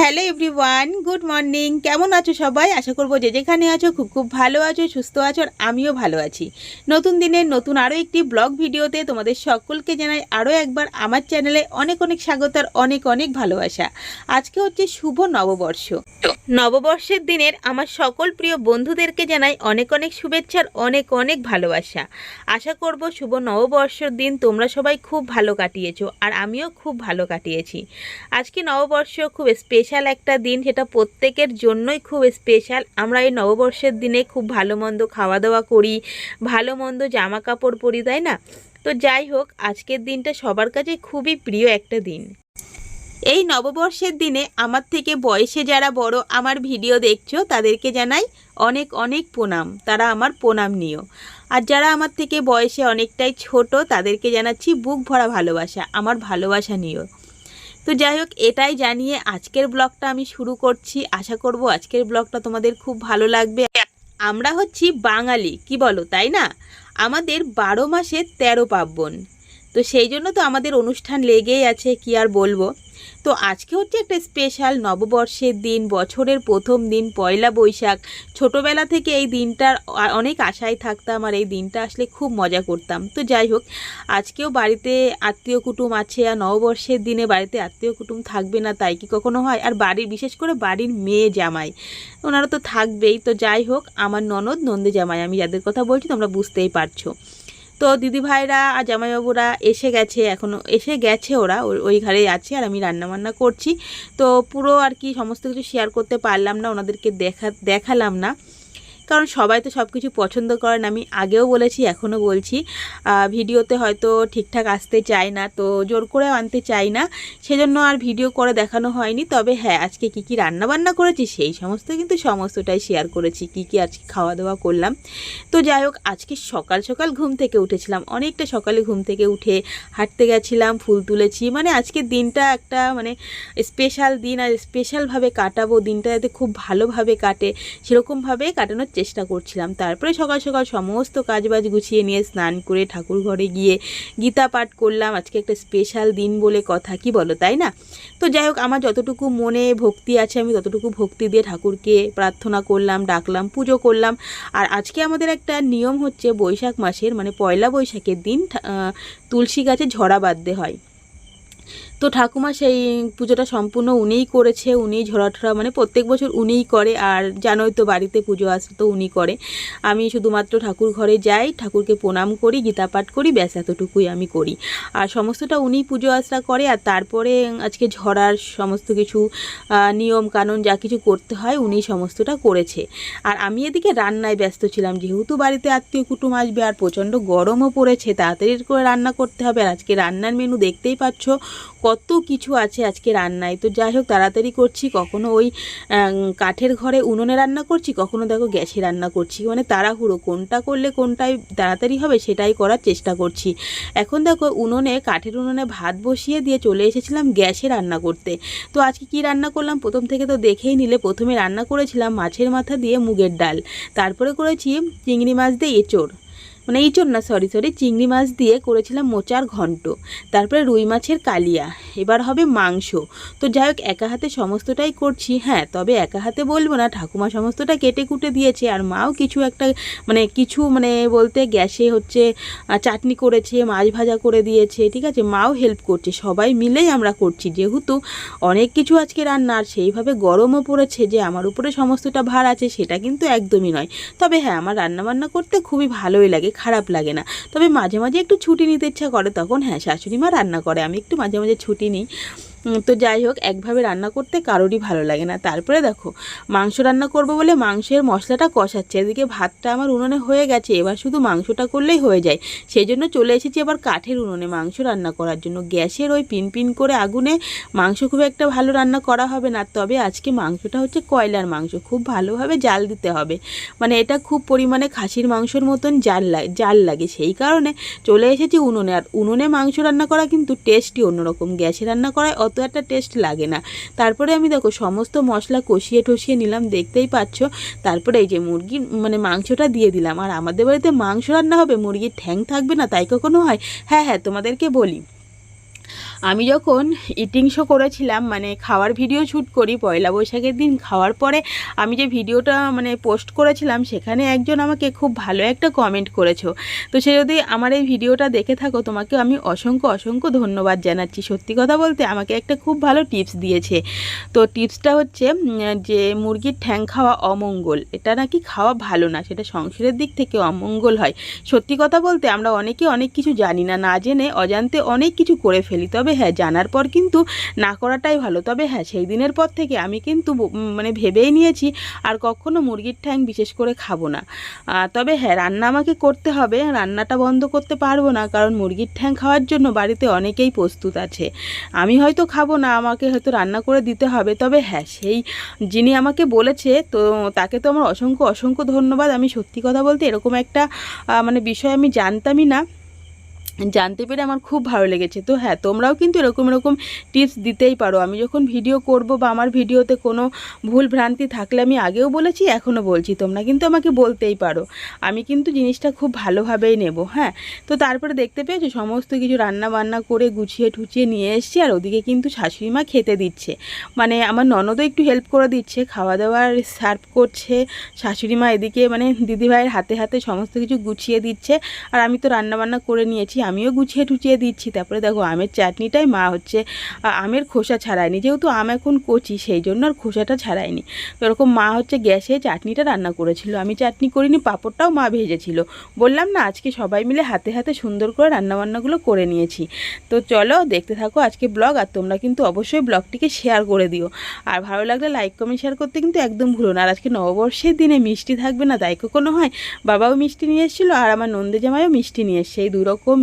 Hello everyone, good morning. কেমন আছো সবাই? আশা করব যে যেখানে আছো খুব খুব ভালো আছো, সুস্থ আছো, আর আমিও ভালো আছি। নতুন দিনের নতুন আরও একটি ব্লগ ভিডিওতে তোমাদের সকলকে জানাই আরও একবার আমার চ্যানেলে অনেক অনেক স্বাগত আর অনেক অনেক ভালোবাসা। আজকে হচ্ছে শুভ নববর্ষ। নববর্ষের দিনের আমার সকল প্রিয় বন্ধুদেরকে জানাই অনেক অনেক শুভেচ্ছার অনেক অনেক ভালোবাসা। আশা করব শুভ নববর্ষর দিন তোমরা সবাই খুব ভালো কাটিয়েছো, আর আমিও খুব ভালো কাটিয়েছি। আজকে নববর্ষ খুব স্পেশাল একটা দিন, সেটা প্রত্যেকের জন্যই খুব স্পেশাল আমরা এই নববর্ষের দিনে খুব ভালো মন্দ খাওয়া দাওয়া করি, ভালো মন্দ জামা কাপড় পরি, তাই না? তো যাই হোক, আজকের দিনটা সবার কাছে খুবই প্রিয় একটা দিন। এই নববর্ষের দিনে আমার থেকে বয়সে যারা বড় আমার ভিডিও দেখছ, তাদেরকে জানাই অনেক অনেক প্রণাম। তারা আমার প্রণাম নিও। আর যারা আমার থেকে বয়সে অনেকটাই ছোট, তাদেরকে জানাচ্ছি বুক ভরা ভালোবাসা, আমার ভালোবাসা নিও। তো যাই হোক, এটাই জানিয়ে আজকের ব্লগটা আমি শুরু করছি। আশা করব আজকের ব্লগটা তোমাদের খুব ভালো লাগবে। আমরা হচ্ছি বাঙালি, কি বলো, তাই না? আমাদের বারো মাসে তেরো পার্বণ। তো সেই জন্য তো আমাদের অনুষ্ঠান লেগেই আছে, কি আর বলব? তো আজকে হচ্ছে একটা স্পেশাল নববর্ষের দিন, বছরের প্রথম দিন, পয়লা বৈশাখ। ছোটোবেলা থেকে এই দিনটার অনেক আশায় থাকতাম আর এই দিনটা আসলে খুব মজা করতাম। তো যাই হোক, আজকেও বাড়িতে আত্মীয় কুটুম আছে আর নববর্ষের দিনে বাড়িতে আত্মীয় কুটুম থাকবে না, তাই কি কখনো হয়? আর বাড়ির, বিশেষ করে বাড়ির মেয়ে জামাই, ওনারা তো থাকবেই। তো যাই হোক, আমার ননদ নন্দে জামাই, আমি যাদের কথা বলছি তোমরা বুঝতেই পারছ। তো দিদি ভাইরা আর জামাইবাবুরা এসে গেছে এখনও এসে গেছে ওরা, ওই ঘরে আছে আর আমি রান্নাবান্না করছি। তো পুরো আর কি সমস্ত কিছু শেয়ার করতে পারলাম না, ওনাদেরকে দেখা, দেখালাম না। কারণ সবাই তো সব কিছু পছন্দ করেন। আমি আগেও বলেছি, এখনও বলছি। ভিডিওতে হয়তো ঠিকঠাক আসতে চায় না, তো জোর করে আনতে চাই না। সেজন্য আর ভিডিও করে দেখানো হয়নি। তবে হ্যাঁ আজকে কি কি রান্না বান্না করেছি, সেই সমস্ত কিন্তু সমস্তটাই শেয়ার করেছি, কি কি আজকে খাওয়া দাওয়া করলাম। তো যাই হোক, আজকে সকাল সকাল ঘুম থেকে উঠেছিলাম। অনেকটা সকালে ঘুম থেকে উঠে হাঁটতে গেছিলাম, ফুল তুলেছি। মানে আজকের দিনটা একটা মানে স্পেশাল দিন, আর স্পেশালভাবে কাটাবো। দিনটা যাতে খুব ভালোভাবে কাটে, সেরকমভাবে কাটানোর চেষ্টা করছিলাম। তারপরে সকাল সকাল সমস্ত কাজবাজ গুছিয়ে নিয়ে স্নান করে ঠাকুর ঘরে গিয়ে গীতা পাঠ করলাম। আজকে একটা স্পেশাল দিন বলে কথা, কি বলো, তাই না? তো যাই হোক, আমার যতটুকু মনে ভক্তি আছে, আমি ততটুকু ভক্তি দিয়ে ঠাকুরকে প্রার্থনা করলাম, ডাকলাম, পুজো করলাম। আর আজকে আমাদের একটা নিয়ম হচ্ছে বৈশাখ মাসের মানে পয়লা বৈশাখের দিন তুলসী গাছে ঝরা বাঁধতে হয়। তো ঠাকুমা সেই পুজোটা সম্পূর্ণ উনিই করেছে, উনিই ঝরা ঠরা মানে প্রত্যেক বছর উনিই করে আর জানোই তো বাড়িতে পুজো আসলে তো উনি করে। আমি শুধুমাত্র ঠাকুর ঘরে যাই, ঠাকুরকে প্রণাম করি, গীতা পাঠ করি, ব্যাস এতটুকুই আমি করি। আর সমস্তটা উনিই পুজো আশ্রা করে আর তারপরে আজকে ঝরার সমস্ত কিছু নিয়ম কানুন যা কিছু করতে হয় উনি সমস্তটা করেছে। আর আমি এদিকে রান্নায় ব্যস্ত ছিলাম, যেহেতু বাড়িতে আত্মীয় কুটুম আসবে আর প্রচণ্ড গরমও পড়েছে, তাড়াতাড়ি করে রান্না করতে হবে। আর আজকে রান্নার মেনু দেখতেই পাচ্ছ কত কিছু আছে আজকে রান্নায়। তো যাই হোক, তাড়াতাড়ি করছি। কখনো ওই কাঠের ঘরে উনুনে রান্না করছি, কখনো দেখো গ্যাসে রান্না করছি। মানে তাড়াহুড়ো, কোনটা করলে কোনটাই তাড়াতাড়ি হবে সেটাই করার চেষ্টা করছি। এখন দেখো উনুনে, কাঠের উনুনে ভাত বসিয়ে দিয়ে চলে এসেছিলাম গ্যাসে রান্না করতে। তো আজকে কি রান্না করলাম? প্রথম থেকে তো দেখেই নিলে। প্রথমে রান্না করেছিলাম মাছের মাথা দিয়ে মুগের ডাল। তারপরে করেছি চিংড়ি মাছ দিয়ে এঁচড়। মানে ইঁচড় না সরি সরি চিংড়ি মাছ দিয়ে করেছিলাম মোচার ঘন্ট। তারপরে রুই মাছের কালিয়া, এবার হবে মাংস। তো যাই হোক, একা হাতে সমস্তটাই করছি হ্যাঁ তবে একা হাতে বলব না, ঠাকুমা সমস্তটা কেটে কুটে দিয়েছে, আর মাও কিছু একটা মানে কিছু মানে বলতে গ্যাসে হচ্ছে চাটনি করেছে, মাছ ভাজা করে দিয়েছে, ঠিক আছে? মাও হেল্প করছে, সবাই মিলেই আমরা করছি। যেহেতু অনেক কিছু আজকে রান্না, আর সেইভাবে গরমও পড়েছে যে আমার উপরে সমস্তটা ভার আছে, সেটা কিন্তু একদমই নয়। তবে হ্যাঁ আমার রান্না বান্না করতে খুবই ভালোই লাগে। খারাপ লাগে না। তবে মাঝে মাঝে একটু ছুটি নিতে ইচ্ছা করে, তখন হ্যাঁ শাশুড়ি মা রান্না করে। আমি একটু মাঝে মাঝে ছুটি নিই। তো যাই হোক, একভাবে রান্না করতে কারোরই ভালো লাগে না। তারপরে দেখো, মাংস রান্না করব বলে মাংসের মশলাটা কষাচ্ছে। এদিকে ভাতটা আমার উনুনে হয়ে গেছে, এবার শুধু মাংসটা করলেই হয়ে যায়। সেই জন্য চলে এসেছি আবার কাঠের উনুনে মাংস রান্না করার জন্য। গ্যাসের ওই পিন পিন করে আগুনে মাংস খুব একটা ভালো রান্না করা হবে না, তবে আজকে মাংসটা হচ্ছে কয়লার মাংস, খুব ভালোভাবে জাল দিতে হবে। মানে এটা খুব পরিমাণে খাসির মাংসর মতন জাল লাগে জাল লাগে। সেই কারণে চলে এসেছি উনুনে। আর উনুনে মাংস রান্না করা কিন্তু টেস্টই অন্যরকম। গ্যাসে রান্না করায় অত একটা টেস্ট লাগে না। তারপরে আমি দেখো সমস্ত মশলা কষিয়ে ঠসিয়ে নিলাম, দেখতেই পাচ্ছ। তারপরে এই যে মুরগির মানে মাংসটা দিয়ে দিলাম। আর আমাদের বাড়িতে মাংস রান্না হবে, মুরগির ঠ্যাং থাকবে না, তাই কখনো হয়? হ্যাঁ হ্যাঁ তোমাদেরকে বলি। আমি যখন ইটিং শো করেছিলাম মানে খাওয়ার ভিডিও শ্যুট করি, পয়লা বৈশাখের দিন খাওয়ার পরে আমি যে ভিডিওটা মানে পোস্ট করেছিলাম, সেখানে একজন আমাকে খুব ভালো একটা কমেন্ট করেছ। তো সে যদি আমার এই ভিডিওটা দেখে থাকো, তোমাকে আমি অসংখ্য অসংখ্য ধন্যবাদ জানাচ্ছি। সত্যি কথা বলতে আমাকে একটা খুব ভালো টিপস দিয়েছে। তো টিপসটা হচ্ছে যে মুরগির ঠ্যাং খাওয়া অমঙ্গল। এটা নাকি খাওয়া ভালো না, সেটা সংসারের দিক থেকে অমঙ্গল হয়। সত্যি কথা বলতে আমরা অনেকে অনেক কিছু জানি না না জেনে অজান্তে অনেক কিছু করে ফেলি তবে হ্যাঁ জানার পর কিন্তু না করাটাই ভালো। তবে হ্যাঁ সেই দিনের পর থেকে আমি কিন্তু মানে ভেবেই নিয়েছি আর কখনো মুরগির ঠ্যাং বিশেষ করে খাব না। তবে হ্যাঁ রান্না আমাকে করতে হবে। রান্নাটা বন্ধ করতে পারব না কারণ মুরগির ঠ্যাং খাওয়ার জন্য বাড়িতে অনেকেই প্রস্তুত আছে। আমি হয়তো খাব না, আমাকে হয়তো রান্না করে দিতে হবে। তবে হ্যাঁ সেই যিনি আমাকে বলেছে, তো তাকে তো আমার অসংখ্য অসংখ্য ধন্যবাদ। আমি সত্যি কথা বলতে এরকম একটা মানে বিষয় আমি জানতামই না। জানতে পেরে আমার খুব ভালো লেগেছে। তো হ্যাঁ তোমরাও কিন্তু এরকম এরকম টিপস দিতেই পারো। আমি যখন ভিডিও করব বা আমার ভিডিওতে কোনো ভুল ভ্রান্তি থাকলে আমি আগেও বলেছি, এখনও বলছি। তোমরা কিন্তু আমাকে বলতেই পারো। আমি কিন্তু জিনিসটা খুব ভালোভাবেই নেব হ্যাঁ? তো তারপরে দেখতে পেয়েছ, সমস্ত কিছু রান্না বান্না করে গুছিয়ে ঠুচিয়ে নিয়ে এসেছি, আর ওদিকে কিন্তু শাশুড়ি মা খেতে দিচ্ছে। মানে আমার ননদও একটু হেল্প করে দিচ্ছে খাওয়া দাওয়ার সার্ভ করছে শাশুড়ি মা এদিকে মানে দিদিভাইয়ের হাতে হাতে সমস্ত কিছু গুছিয়ে দিচ্ছে, আর আমি তো রান্না বান্না করে নিয়েছি আমিও গুছিয়ে টুচিয়ে দিচ্ছি। তারপরে দেখো আমের চাটনিটাই মা হচ্ছে আমের খোসা ছাড়ায়নি। যেহেতু আম এখন কচি, সেই জন্য আর খোসাটা ছাড়ায়নি। তো এরকম মা হচ্ছে গ্যাসে চাটনিটা রান্না করেছিল। আমি চাটনি করিনি, পাঁপড়টাও মা ভেজেছিল। বললাম, না, আজকে সবাই মিলে হাতে হাতে সুন্দর করে রান্নাবান্নাগুলো করে নিয়েছি। তো চলো দেখতে থাকো আজকে ব্লগ, আর তোমরা কিন্তু অবশ্যই ব্লগটিকে শেয়ার করে দিও। আর ভালো লাগলে লাইক, কমেন্ট, শেয়ার করতে কিন্তু একদম ভুলো না। আর আজকে নববর্ষের দিনে মিষ্টি থাকবে না, তাই কোনো হয় বাবাও মিষ্টি নিয়ে এসেছিল, আর আমার নন্দে জামাইও মিষ্টি নিয়ে এসছে। এই দুরকম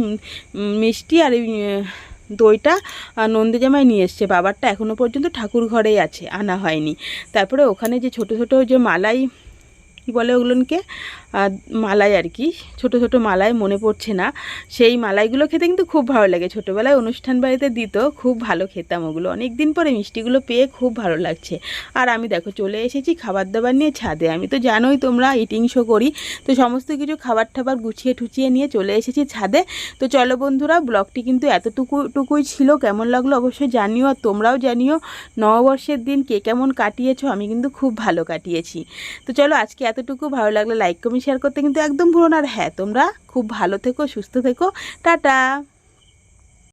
মিষ্টি আর দইটা নন্দে জামাই নিয়ে এসছে। বাবারটা এখনও পর্যন্ত ঠাকুর ঘরেই আছে, আনা হয়নি। তারপরে ওখানে যে ছোট ছোট যে মালাই কী বলে ওগুলোকে? মালাই আর কি। ছোট ছোট মালাই মনে পড়ছে না। সেই মালাইগুলো খেতে কিন্তু খুব ভালো লাগে। ছোটোবেলায় অনুষ্ঠান বাড়িতে দিত, খুব ভালো খেতাম ওগুলো। অনেক দিন পরে মিষ্টিগুলো পেয়ে খুব ভালো লাগছে। আর আমি দেখো চলে এসেছি খাবার দাবার নিয়ে ছাদে। আমি তো জানোই তোমরা ইটিং শো করি। তো সমস্ত কিছু খাবার টাবার গুছিয়ে ঠুচিয়ে নিয়ে চলে এসেছি ছাদে। তো চলো বন্ধুরা, ব্লগটি কিন্তু এতটুকু, টুকুই ছিল। কেমন লাগল অবশ্যই জানিও আর তোমরাও জানিও। নববর্ষের দিন কে কেমন কাটিয়েছো, আমি কিন্তু খুব ভালো কাটিয়েছি। তো চলো আজকে এতটুকু ভালো লাগলে লাইক কমেন্ট শেয়ার করতে কিন্তু একদম ভুলো না। আর হ্যাঁ তোমরা খুব ভালো থেকো, সুস্থ থেকো। টাটা!